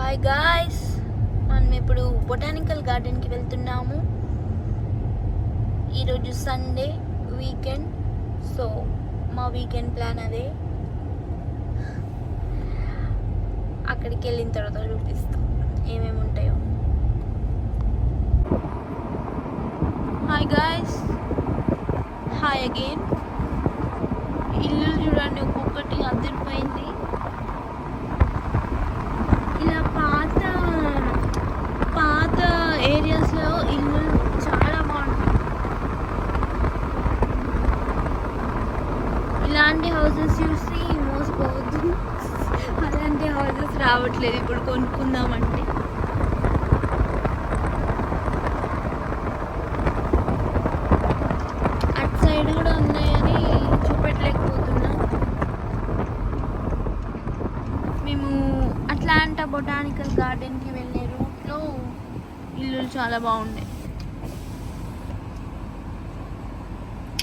Hi guys మనం ఇప్పుడు botanical గార్డెన్కి వెళ్తున్నాము. ఈరోజు సండే వీకెండ్ సో మా వీకెండ్ ప్లాన్ అదే. అక్కడికి వెళ్ళిన తర్వాత చూపిస్తాం. ఏమేమి ఉంటాయో. హాయ్ గాయ్స్ హాయ్ అగైన్ ఇల్లు చూడండి ఒక్కొక్కటి అదిరిపోయింది. ఇల్లు చాలా బాగుంటుంది. ఇలాంటి హౌసెస్ చూసి మోసపోవద్దు. అలాంటి హౌసెస్ రావట్లేదు. ఇప్పుడు కొనుక్కుందామంటే. సైడ్ కూడా ఉన్నాయని మేము బొటానికల్ గార్డెన్కి ఇల్లులు చాలా బాగుండే.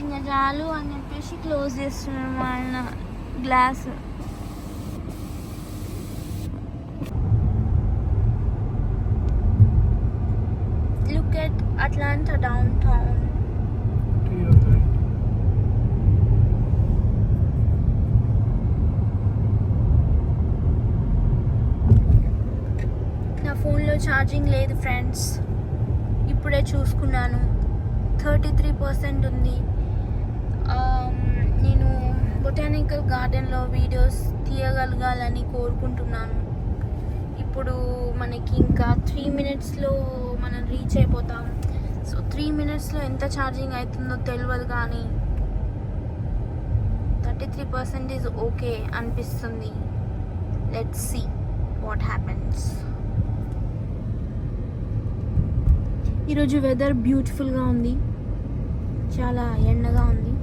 ఇంకా చాలు అని చెప్పేసి క్లోజ్ చేస్తున్నాం వాళ్ళ ఆయన glass look at Atlanta downtown to your right. నా ఫోన్లో ఛార్జింగ్ లేదు ఫ్రెండ్స్ ఇప్పుడే చూసుకున్నాను. థర్టీ త్రీ పర్సెంట్ ఉంది. నేను బొటానికల్ గార్డెన్లో వీడియోస్ తీయగలగాలని కోరుకుంటున్నాను. ఇప్పుడు మనకి ఇంకా త్రీ మినిట్స్లో మనం రీచ్ అయిపోతాం. సో త్రీ మినిట్స్లో ఎంత ఛార్జింగ్ అవుతుందో తెలియదు కానీ థర్టీ త్రీ పర్సెంటేజ్ ఓకే అనిపిస్తుంది. లెట్స్ సీ వాట్ హ్యాపెన్స్ ఈరోజు వెదర్ బ్యూటిఫుల్గా ఉంది. చాలా ఎండగా ఉంది.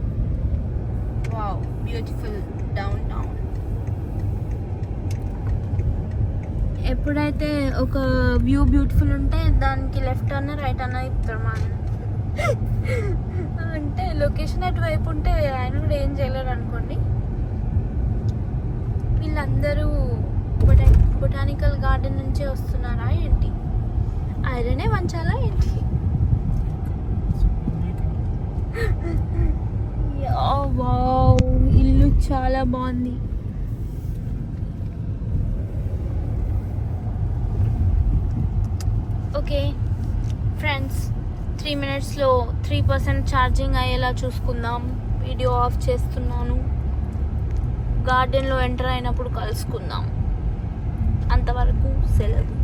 వావ్ బ్యూటిఫుల్ డౌన్ టౌన్ ఎప్పుడైతే ఒక వ్యూ బ్యూటిఫుల్ ఉంటే దానికి లెఫ్ట్ అన్న రైట్ అన్న ఇస్తారు మా. అంటే లొకేషన్ అటువైపు ఉంటే ఆయన కూడా ఏం చేయలేరు అనుకోండి. వీళ్ళందరూ బొటా బొటానికల్ గార్డెన్ నుంచే వస్తున్నారా ఏంటి? ఐరనే వంచాలా ఏంటి? వావ్ ఇల్లు చాలా బాగుంది. ఓకే ఫ్రెండ్స్ త్రీ మినిట్స్లో త్రీ పర్సెంట్ ఛార్జింగ్ అయ్యేలా చూసుకుందాం. వీడియో ఆఫ్ చేస్తున్నాను. గార్డెన్లో ఎంటర్ అయినప్పుడు కలుసుకుందాం. అంతవరకు సెలవు.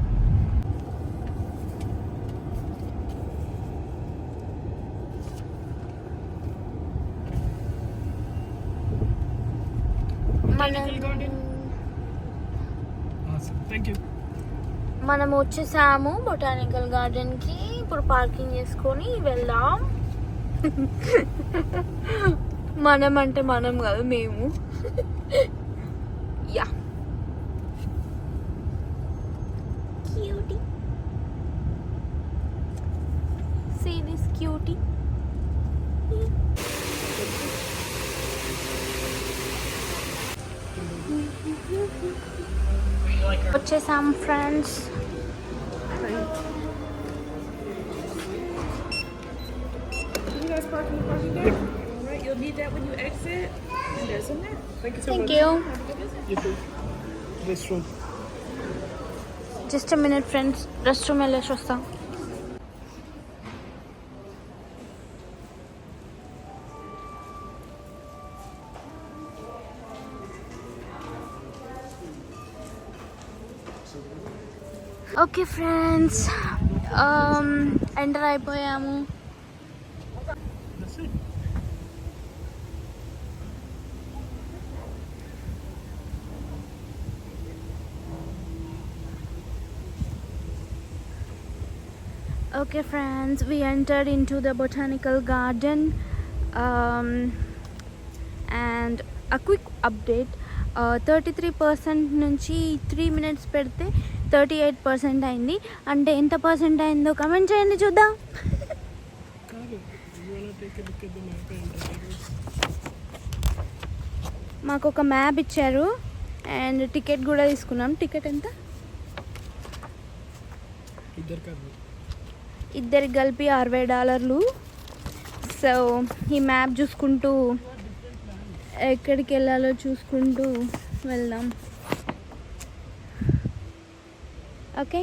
మనం వచ్చేసాము బొటానికల్ గార్డెన్కి ఇప్పుడు పార్కింగ్ చేసుకొని వెళ్దాం. మనం అంటే మనం కాదు మేము. Yeah. QT see this QT All right, you'll need that when you exit. And there's in there. Thank you so thank much. You Have a good visit. You too. This room. Just minute friends rest room okay friends enter Um, అయిపోయాము That's it. Okay, friends, we entered into the botanical garden. Um, and a quick update thirty three percent నుంచి three minutes పెడితే thirty eight percent అయింది. అంటే ఎంత percent అయిందో comment చేయండి చూద్దాం? మాకు ఒక మ్యాప్ ఇచ్చారు. అండ్ టికెట్ కూడా తీసుకున్నాం. టికెట్ ఎంత? ఇద్దరికి కలిపి అరవై డాలర్లు. సో ఈ మ్యాప్ చూసుకుంటూ ఎక్కడికి వెళ్ళాలో చూసుకుంటూ వెళ్దాం. ఓకే?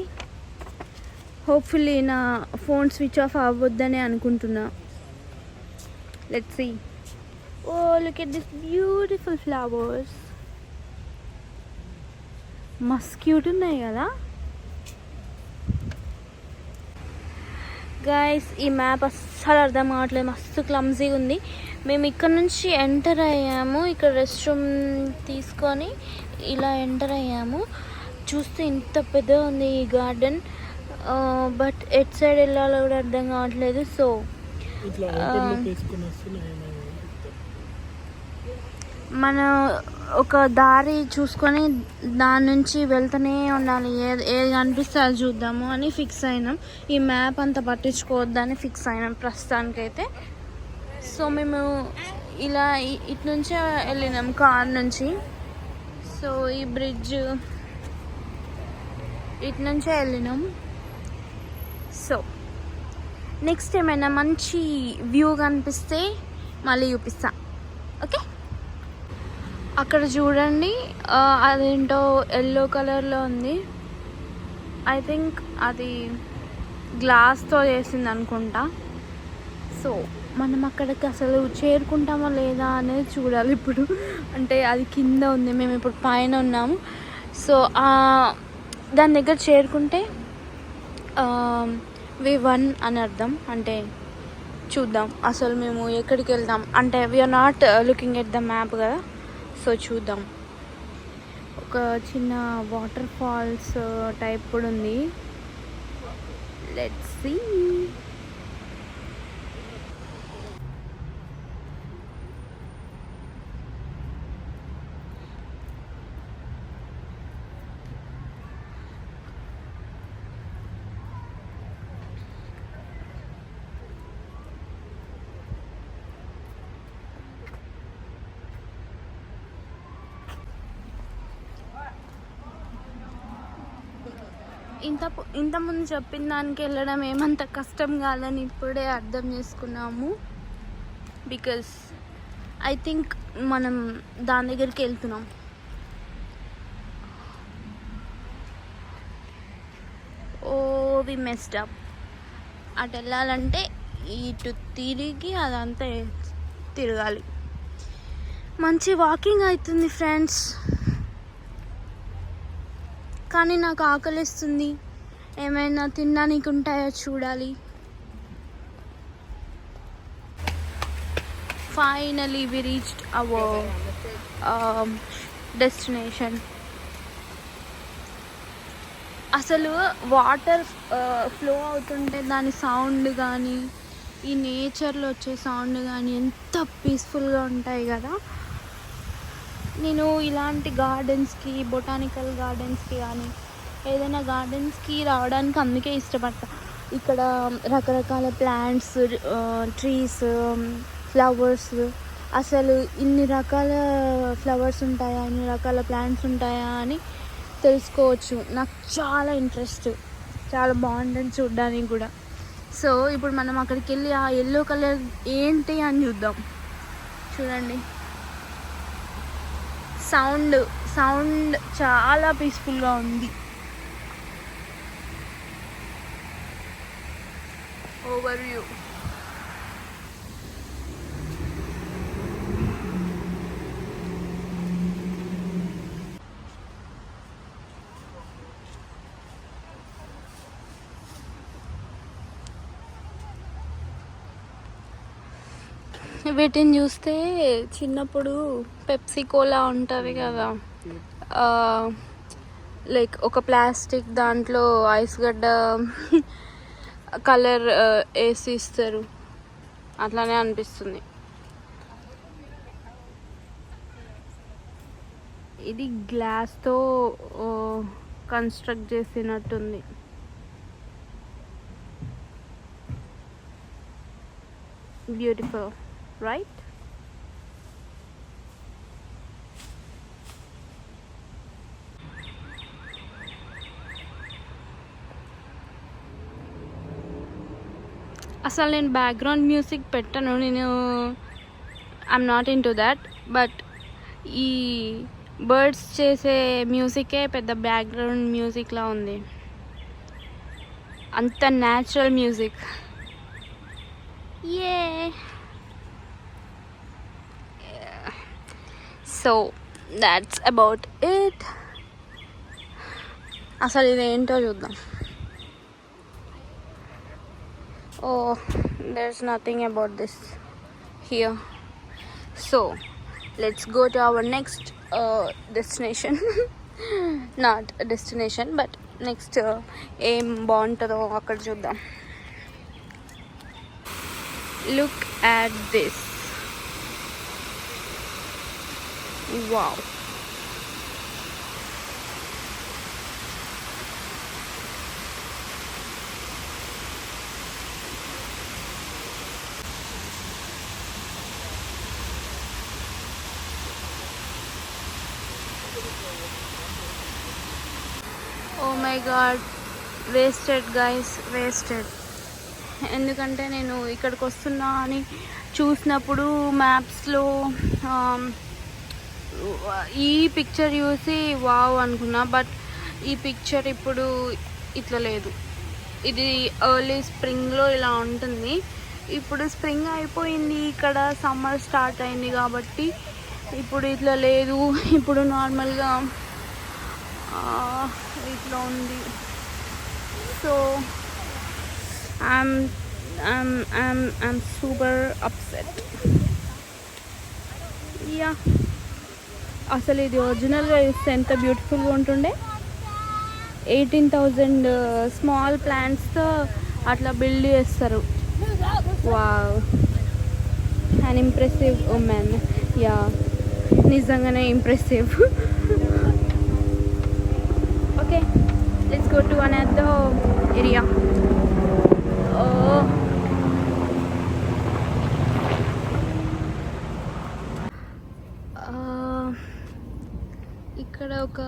హోప్ఫుల్లీ నా ఫోన్ స్విచ్ ఆఫ్ అవ్వద్దని అనుకుంటున్నా. Let see oh look at this beautiful flowers Mann cute ఉన్నాయి కదా? గైస్ ఈ మ్యాప్ అస్సలు అర్థం కావట్లేదు. మస్తు క్లమ్జీగా ఉంది. మేము ఇక్కడ నుంచి ఎంటర్ అయ్యాము. ఇక్కడ రెస్ట్ రూమ్ తీసుకొని ఇలా ఎంటర్ అయ్యాము. చూస్తే ఇంత పెద్దగా ఉంది ఈ గార్డెన్ బట్ ఎట్ సైడ్ వెళ్ళాలో కూడా అర్థం కావట్లేదు సో మన ఒక దారి చూసుకొని దాని నుంచి వెళ్తూనే ఉండాలి. ఏది ఏది కనిపిస్తే అది చూద్దాము అని ఫిక్స్ అయినాం. ఈ మ్యాప్ అంత పట్టించుకోవద్దని ఫిక్స్ అయినాం ప్రస్తుతానికైతే. సో మేము ఇలా ఇటు నుంచే వెళ్ళినాం కార్ నుంచి. సో ఈ బ్రిడ్జ్ ఇటు నుంచే వెళ్ళినాం. సో నెక్స్ట్ ఏమైనా మంచి వ్యూ కనిపిస్తే మళ్ళీ చూపిస్తా. ఓకే అక్కడ చూడండి అదేంటో ఎల్లో కలర్లో ఉంది. ఐ థింక్ అది గ్లాస్తో చేసింది అనుకుంటా. సో మనం అక్కడికి అసలు చేరుకుంటామా లేదా అనేది చూడాలి ఇప్పుడు. అంటే అది కింద ఉంది మేము ఇప్పుడు పైన ఉన్నాము. సో దాని దగ్గర చేరుకుంటే వి వన్ అని అర్థం. అంటే చూద్దాం. అసలు మేము ఎక్కడికి వెళ్దాం? అంటే we're not looking at the map కదా. సో చూద్దాం. ఒక చిన్న వాటర్ ఫాల్స్ టైప్ కూడా ఉంది. లెట్స్ సీ ఇంత పు- ఇంతకుముందు చెప్పిన దానికి వెళ్ళడం ఏమంత కష్టం కాదని ఇప్పుడే అర్థం చేసుకున్నాము. బికాస్ ఐ థింక్ మనం దాని దగ్గరికి వెళ్తున్నాం. ఓ వి మెస్డ్ అప్ అటు వెళ్ళాలంటే ఇటు తిరిగి అదంతా తిరగాలి. మంచి వాకింగ్ అవుతుంది ఫ్రెండ్స్ కానీ నాకు ఆకలిస్తుంది. ఏమైనా తినడానికి ఉంటాయో చూడాలి finally we reached our destination అసలు వాటర్ ఫ్లో అవుతుంటే దాని సౌండ్ కానీ ఈ నేచర్లో వచ్చే సౌండ్ కానీ ఎంత పీస్ఫుల్గా ఉంటాయి కదా. నేను ఇలాంటి గార్డెన్స్కి బొటానికల్ గార్డెన్స్కి కానీ ఏదైనా గార్డెన్స్కి రావడానికి అందుకే ఇష్టపడతా. ఇక్కడ రకరకాల ప్లాంట్స్ ట్రీస్ ఫ్లవర్స్. అసలు ఇన్ని రకాల ఫ్లవర్స్ ఉంటాయా ఇన్ని రకాల ప్లాంట్స్ ఉంటాయా అని తెలుసుకోవచ్చు. నాకు చాలా ఇంట్రెస్ట్. చాలా బాగుంటుంది చూడడానికి కూడా. సో ఇప్పుడు మనం అక్కడికి వెళ్ళి ఆ ఎల్లో కలర్ ఏంటి అని చూద్దాం. చూడండి. సౌండ్ సౌండ్ చాలా పీస్ఫుల్గా ఉంది. ఓవర్ వీటిని చూస్తే చిన్నప్పుడు పెప్సీ కోలా ఉంటుంది కదా. లైక్ ఒక ప్లాస్టిక్ దాంట్లో ఐస్ గడ్డ కలర్ వేసి ఇస్తారు. అట్లానే అనిపిస్తుంది. ఇది గ్లాస్తో కన్స్ట్రక్ట్ చేసినట్టుంది. బ్యూటిఫుల్ రైట్ అసలు నేను బ్యాక్గ్రౌండ్ మ్యూజిక్ పెట్టను నేను. I'm not into that but ఈ బర్డ్స్ చేసే మ్యూజికే పెద్ద బ్యాక్గ్రౌండ్ మ్యూజిక్లా ఉంది. అంత న్యాచురల్ మ్యూజిక్ ఏ సో దాట్స్ అబౌట్ ఇట్ అసలు ఇదేంటో చూద్దాం. ఓ there's nothing about this here so let's go to our next uh, destination not a destination but next uh, ఏం బాగుంటుందో అక్కడ చూద్దాం look at this wow My god wasted guys wasted ఎందుకంటే నేను ఇక్కడికి వస్తున్నా అని చూసినప్పుడు మ్యాప్స్లో ఈ పిక్చర్ చూసి వావ్ అనుకున్నా బట్ ఈ పిక్చర్ ఇప్పుడు ఇట్లా లేదు. ఇది ఎర్లీ స్ప్రింగ్లో ఇలా ఉంటుంది. ఇప్పుడు స్ప్రింగ్ అయిపోయింది ఇక్కడ సమ్మర్ స్టార్ట్ అయింది కాబట్టి ఇప్పుడు ఇట్లా లేదు. ఇప్పుడు నార్మల్గా ఇట్లా ఉంది. So I'm I'm I'm I'm super upset yeah అసలు ఇది ఒరిజినల్గా ఇస్తే ఎంత బ్యూటిఫుల్గా ఉంటుండే? ఎయిటీన్ థౌజండ్ స్మాల్ ప్లాంట్స్తో అట్లా బిల్డ్ చేస్తారు. వావ్ అన్ ఇంప్రెసివ్ ఉమెన్ యా నిజంగానే impressive okay let's go to another area ఇక్కడ ఒక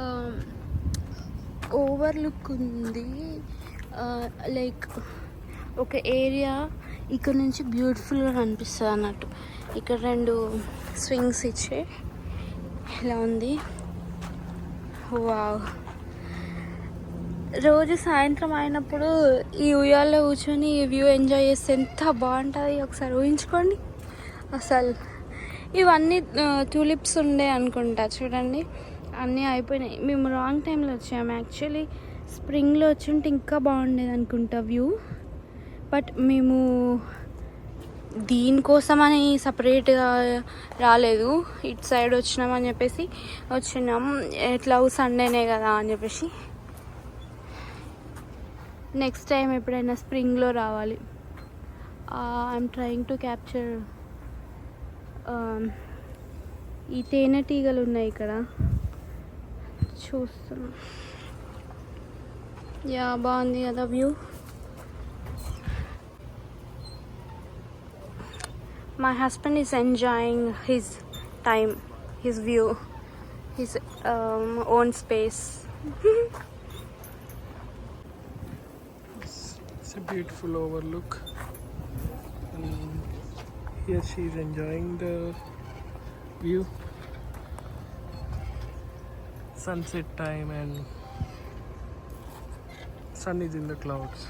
ఓవర్లుక్ ఉంది. Uh, లైక్ ఒక ఏరియా ఇక్కడ నుంచి బ్యూటిఫుల్గా కనిపిస్తుంది అన్నట్టు. ఇక్కడ రెండు స్వింగ్స్ ఇచ్చే ఇలా ఉంది? వావ్ రోజు సాయంత్రం అయినప్పుడు ఈ ఉయ్యాల్లో కూర్చొని ఈ వ్యూ ఎంజాయ్ చేస్తే ఎంత బాగుంటుంది ఒకసారి ఊహించుకోండి. అసలు ఇవన్నీ టూలిప్స్ ఉండే అనుకుంటా చూడండి. అన్నీ అయిపోయినాయి. మేము రాంగ్ టైంలో వచ్చాము యాక్చువల్లీ స్ప్రింగ్లో వచ్చుంటే ఇంకా బాగుండేది అనుకుంటా వ్యూ. బట్ మేము దీనికోసమని సపరేట్గా రాలేదు. ఇటు సైడ్ వచ్చినామని చెప్పేసి వచ్చినాం. ఎట్లా సండేనే కదా అని చెప్పేసి. నెక్స్ట్ టైం ఎప్పుడైనా స్ప్రింగ్లో రావాలి. ఐఎమ్ ట్రయింగ్ టు క్యాప్చర్ ఈ తేనెటీగలు ఉన్నాయి ఇక్కడ. చూస్తున్నా. యా బాగుంది కదా view my husband is enjoying his time his view his own space a beautiful overlook. And here she is enjoying the view. Sunset time and sun is in the clouds.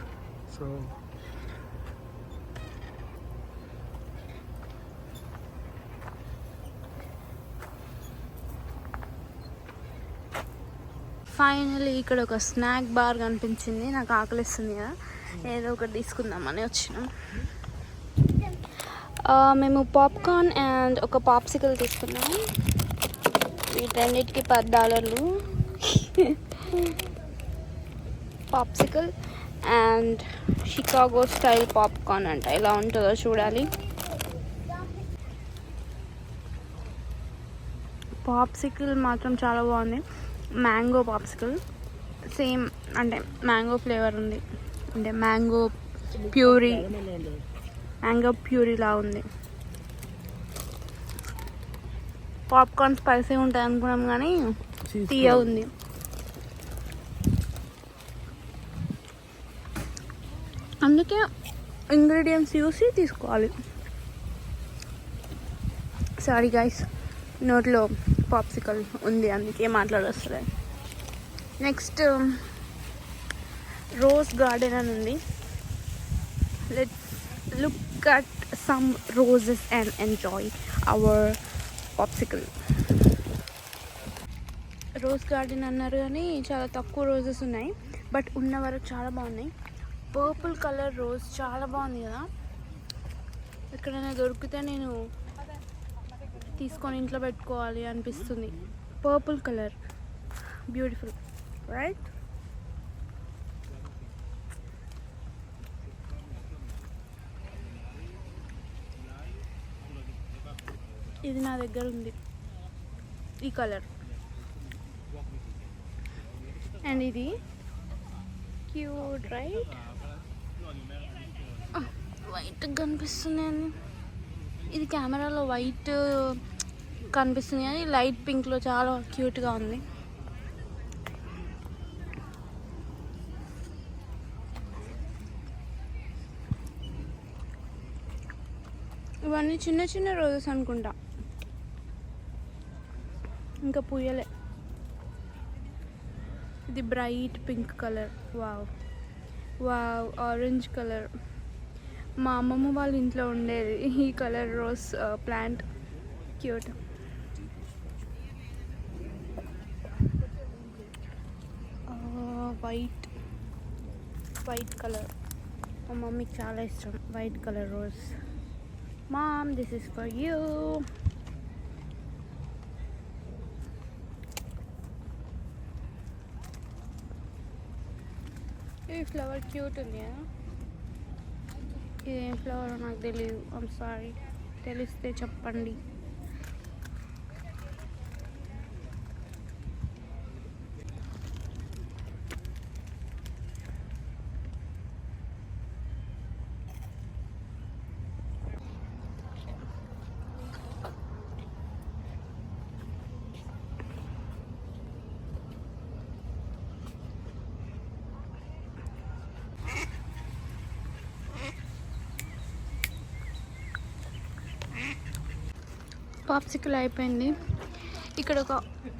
So finally ఇక్కడ ఒక snack bar కనిపించింది నాకు ఆకలిస్తుంది కదా ఏదో ఒకటి తీసుకుందామని వచ్చినాం. మేము పాప్కార్న్ అండ్ ఒక పాప్సికల్ తీసుకున్నాము వీటన్నిటికి పది డాలర్లు. Popsicle and Chicago style popcorn అంట. ఎలా ఉంటుందో చూడాలి. పాప్సికల్ మాత్రం చాలా బాగుంది. మ్యాంగో పాప్సికల్ సేమ్ అంటే మ్యాంగో ఫ్లేవర్ ఉంది. అంటే మ్యాంగో ప్యూరీ. మ్యాంగో ప్యూరీలా ఉంది. పాప్కార్న్ స్పైసీ ఉంటుంది అనుకున్నాం కానీ తీయ. ఉంది. అందుకే ఇంగ్రీడియంట్స్ చూసి తీసుకోవాలి. సారీ గైస్ నోట్లో పాప్సికల్ ఉంది అందుకే మాట్లాడొస్తుంది నెక్స్ట్ రోజ్ గార్డెన్ అని ఉంది. Let look at some roses and enjoy our popsicle rose garden అన్నారు కానీ చాలా తక్కువ రోజెస్ ఉన్నాయి. బట్ ఉన్న వరకు చాలా బాగున్నాయి. పర్పుల్ కలర్ రోజ్ చాలా బాగుంది కదా. ఎక్కడైనా దొరికితే నేను తీసుకొని ఇంట్లో పెట్టుకోవాలి అనిపిస్తుంది. పర్పుల్ కలర్ బ్యూటిఫుల్ రైట్ ఇది నా దగ్గర ఉంది. ఈ కలర్. అండ్ ఇది క్యూట్ రైట్? వైట్ కనిపిస్తుంది అని ఇది కెమెరాలో వైట్ కనిపిస్తుంది కానీ లైట్ పింక్లో చాలా క్యూట్గా ఉంది. ఇవన్నీ చిన్న చిన్న రోజెస్ అనుకుంటా. ఇంకా పూయలే ఇది bright pink colour. Wow. Wow orange colour. మా అమ్మమ్మ వాళ్ళ ఇంట్లో ఉండేది ఈ colour rose plant. Cute. White. White colour. మా మమ్మీకి చాలా ఇష్టం. White colour rose. Mom this is for you. ఈ ఫ్లవర్ క్యూట్ ఉంది కదా ఇదేం ఫ్లవర్ నాకు తెలియదు ఐమ్ సారీ తెలిస్తే చెప్పండి. పాప్సికల్ అయిపోయింది. ఇక్కడ ఒక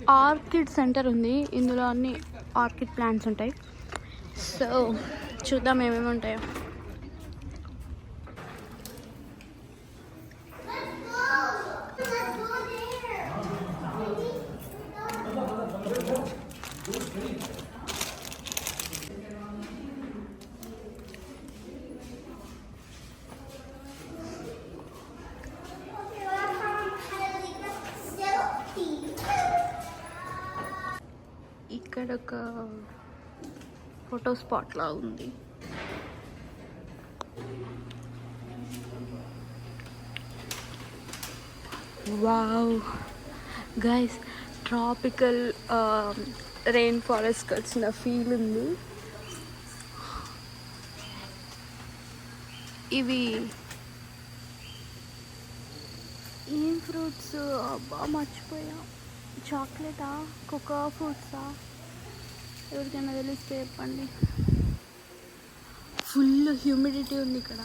ఆర్కిడ్ సెంటర్ ఉంది. ఇందులో అన్ని ఆర్కిడ్ ప్లాంట్స్ ఉంటాయి. సో చూద్దాం ఏమేమి ఉంటాయో ఇక్కడ ఒక ఫోటో స్పాట్ లా ఉంది. వావ్. గైస్ ట్రాపికల్ రెయిన్ ఫారెస్ట్కి వచ్చిన ఫీల్ ఉంది. ఇవి ఏం ఫ్రూట్స్ అబ్బా మర్చిపోయా. చాక్లెటా కోకా ఫ్రూట్సా ఎవరికైనా తెలిస్తే చెప్పండి. ఫుల్ హ్యూమిడిటీ ఉంది ఇక్కడ.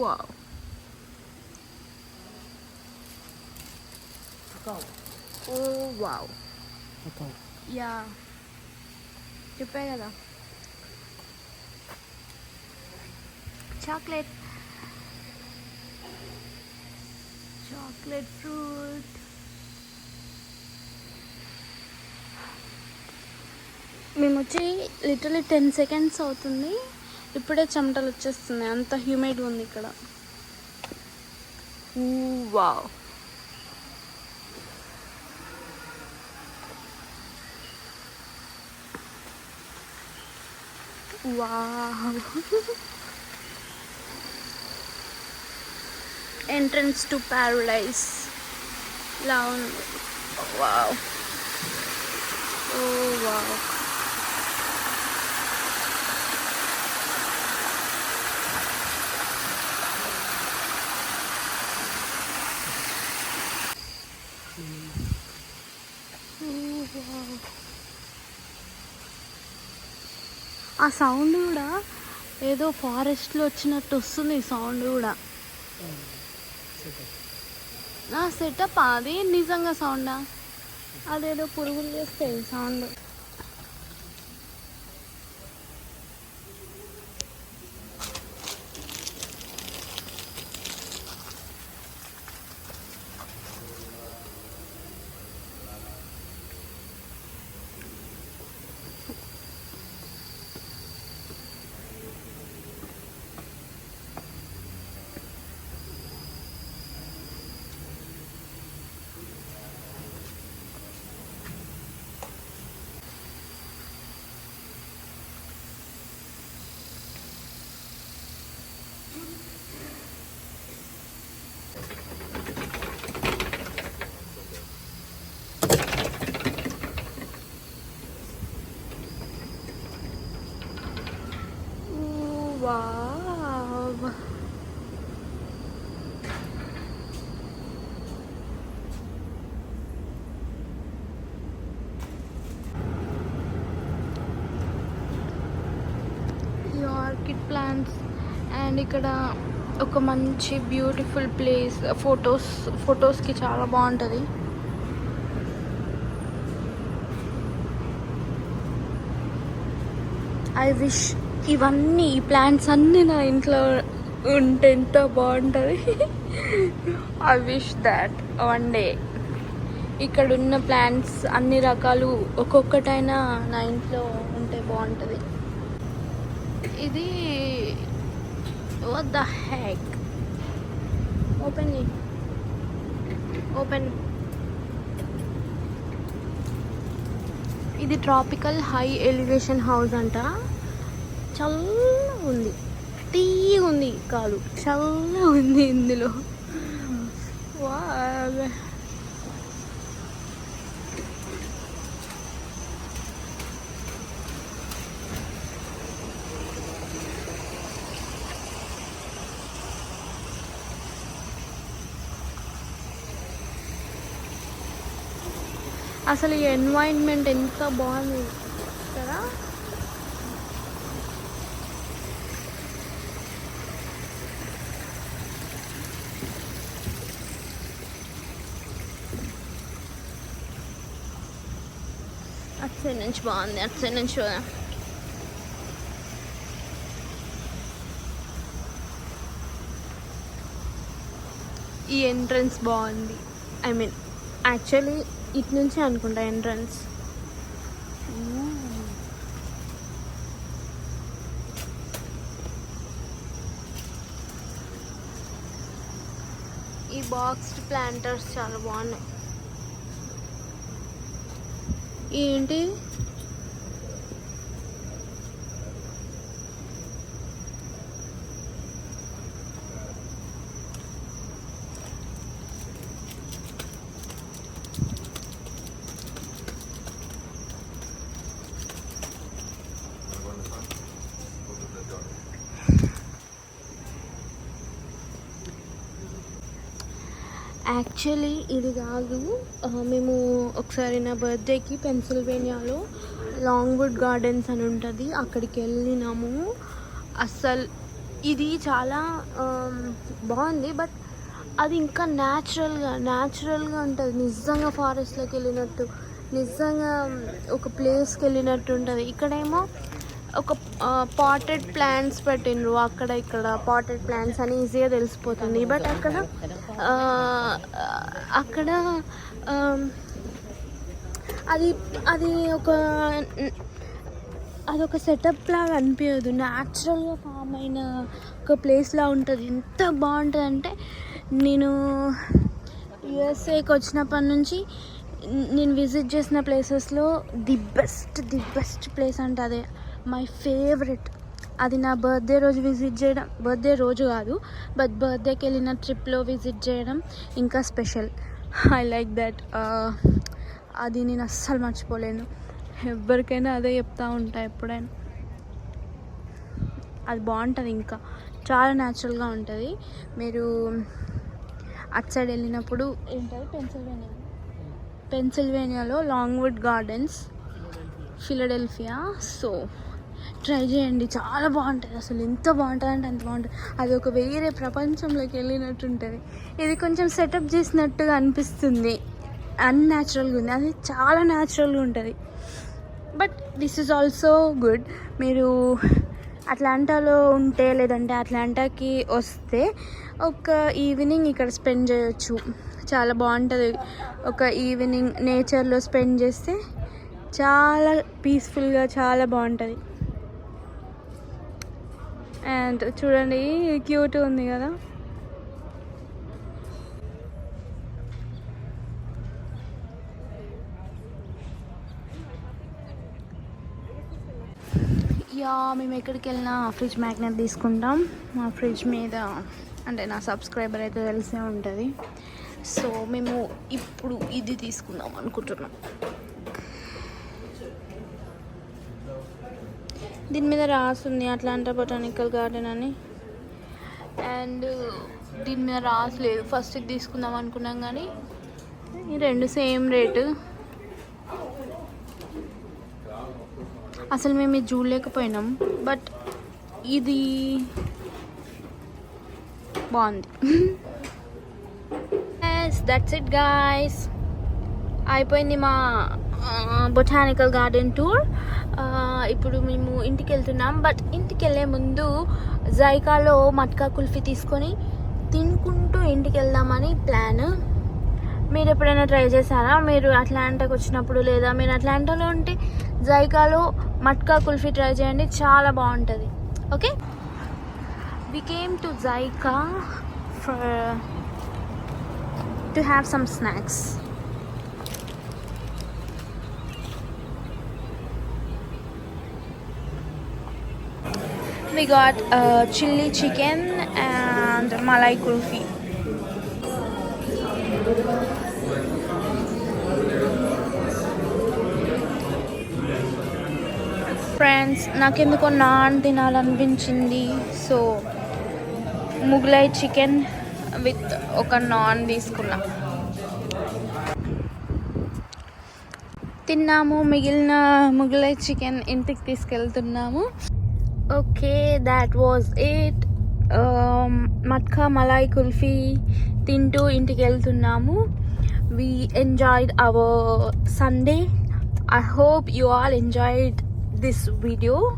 వావ్ ఓ వావ్ యా చెప్పా కదా. చాక్లెట్ చాక్లెట్ ఫ్రూట్ మేము వచ్చి లిటరలీ టెన్ సెకండ్స్ అవుతుంది. ఇప్పుడే చెమటలు వచ్చేస్తున్నాయి. అంత హ్యూమిడ్ ఉంది ఇక్కడ. Wow wow entrance to paradise ఇలా ఉంది వావ్ ఓ వావ్ ఆ సౌండ్ కూడా ఏదో ఫారెస్ట్లో వచ్చినట్టు వస్తుంది ఈ సౌండ్ కూడా. నా సెటప్ అది నిజంగా సౌండా అదేదో పురుగులు చేస్తాయి సౌండ్ వావ్ ఈ ఆర్కిడ్ ప్లాంట్స్ అండ్ ఇక్కడ ఒక మంచి బ్యూటిఫుల్ ప్లేస్ ఫొటోస్ ఫొటోస్కి చాలా బాగుంటుంది. ఐ విష్ ఇవన్నీ ఈ ప్లాంట్స్ అన్నీ నా ఇంట్లో ఉంటే ఎంత బాగుంటుంది. I wish that one day ఇక్కడ ఉన్న ప్లాంట్స్ అన్ని రకాలు ఒక్కొక్కటైనా నా ఇంట్లో ఉంటే బాగుంటుంది. ఇది ద హ్యాక్ ఓపెన్ ఓపెన్ ఇది ట్రాపికల్ హై ఎలివేషన్ హౌస్ అంట. చల్లగా ఉంది తీయగా ఉంది కాదు చల్లగా ఉంది ఇందులో. వావ్. అసలు ఈ ఎన్వైర్న్మెంట్ ఎంత బాగుంది కదా అటు సైడ్ నుంచి బాగుంది అటు సైడ్ నుంచి చూద్దాం ఈ ఎంట్రన్స్ బాగుంది. ఐ మీన్ యాక్చువల్లీ ఇటు నుంచే అనుకుంటా ఎంట్రన్స్ ఈ బాక్స్డ్ ప్లాంటర్స్ చాలా బాగున్నాయి. ఏంటి? యాక్చువల్లీ ఇది కాదు. మేము ఒకసారి నా బర్త్డేకి పెన్సిల్వేనియాలో లాంగ్వుడ్ గార్డెన్స్ అని ఉంటుంది. అక్కడికి వెళ్ళినాము. అస్సలు ఇది చాలా బాగుంది. బట్ అది ఇంకా న్యాచురల్గా న్యాచురల్గా ఉంటుంది. నిజంగా ఫారెస్ట్లోకి వెళ్ళినట్టు నిజంగా ఒక ప్లేస్కి వెళ్ళినట్టు ఉంటుంది. ఇక్కడేమో ఒక పాటెడ్ ప్లాంట్స్ పెట్టిండ్రు. అక్కడ ఇక్కడ పాటెడ్ ప్లాంట్స్ అని ఈజీగా తెలిసిపోతుంది. బట్ అక్కడ అక్కడ అది అది ఒక అదొక సెటప్ లాగా అనిపించదు న్యాచురల్గా ఫామ్ అయిన ఒక ప్లేస్లా ఉంటుంది. ఎంత బాగుంటుంది అంటే నేను యుఎస్ఏకి వచ్చినప్పటి నుంచి నేను విజిట్ చేసిన ప్లేసెస్లో the best the best place అంటే అదే. మై ఫేవరెట్ అది నా బర్త్డే రోజు విజిట్ చేయడం బర్త్డే రోజు కాదు బట్ బర్త్డేకి వెళ్ళిన ట్రిప్లో విజిట్ చేయడం ఇంకా స్పెషల్ ఐ లైక్ దట్ అది నేను అస్సలు మర్చిపోలేను. ఎవరికైనా అదే చెప్తా ఉంటా ఎప్పుడైనా. అది బాగుంటుంది ఇంకా. చాలా న్యాచురల్గా ఉంటుంది. మీరు అటు సైడ్ వెళ్ళినప్పుడు ఏంటది? Pennsylvania పెన్సిల్వేనియాలో Longwood gardens Philadelphia so try చేయండి. చాలా బాగుంటుంది అసలు ఎంత బాగుంటుంది అంటే అంత బాగుంటుంది అది ఒక వేరే ప్రపంచంలోకి వెళ్ళినట్టు ఉంటుంది ఇది కొంచెం సెటప్ చేసినట్టుగా అనిపిస్తుంది. అన్యాచురల్గా ఉంది. అది చాలా న్యాచురల్గా ఉంటుంది. But this is also good మీరు అట్లాంటాలో ఉంటే లేదంటే అట్లాంటాకి వస్తే ఒక ఈవినింగ్ ఇక్కడ స్పెండ్ చేయొచ్చు. చాలా బాగుంటుంది. ఒక ఈవినింగ్ నేచర్లో స్పెండ్ చేస్తే చాలా పీస్ఫుల్గా చాలా బాగుంటుంది. అండ్ చూడండి క్యూట్ ఉంది కదా. యా మేము ఎక్కడికి వెళ్ళినా ఫ్రిడ్జ్ మ్యాగ్నెట్ తీసుకుంటాం. మా ఫ్రిడ్జ్ మీద అంటే నా సబ్స్క్రైబర్ అయితే తెలిసే ఉంటుంది. సో మేము ఇప్పుడు ఇది తీసుకుందాం అనుకుంటున్నాం. దీని మీద రాస్తుంది అట్లాంటా బొటానికల్ గార్డెన్ అని. అండ్ దీని మీద రాసలేదు ఫస్ట్ తీసుకుందాం అనుకున్నాం కానీ ఈ రెండు సేమ్ రేటు అసలు మేము ఇది చూడలేకపోయినాం బట్ ఇది బాగుంది. ఎస్ దట్స్ ఇట్ గాయస్ అయిపోయింది మా బొటానికల్ గార్డెన్ టూర్ ఇప్పుడు మేము ఇంటికి వెళ్తున్నాం బట్ ఇంటికి వెళ్ళే ముందు జైకాలో మట్కా కుల్ఫీ తీసుకొని తినుకుంటూ ఇంటికి వెళ్దామని ప్లాన్. మీరు ఎప్పుడైనా ట్రై చేశారా? మీరు అట్లాంటాకి వచ్చినప్పుడు లేదా మీరు అట్లాంటాలో ఉంటే జైకాలో మట్కా కుల్ఫీ ట్రై చేయండి చాలా బాగుంటుంది. Okay? We came to Zaika for to have some snacks we got uh, chili chicken and malai kulfi. Friends నాకెందుకో నాన్ తినాలనిపించింది. సో ముగ్లై చికెన్ విత్ ఒక నాన్ తీసుకున్నా. తిన్నాము మిగిలిన ముగ్లై చికెన్ ఇంటికి తీసుకెళ్తున్నాము. Okay that was it matka malai kulfi తింటూ ఇంటికి వెళ్తున్నాము. We enjoyed our Sunday I hope you all enjoyed this video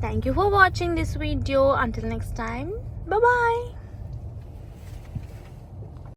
thank you for watching this video until next time bye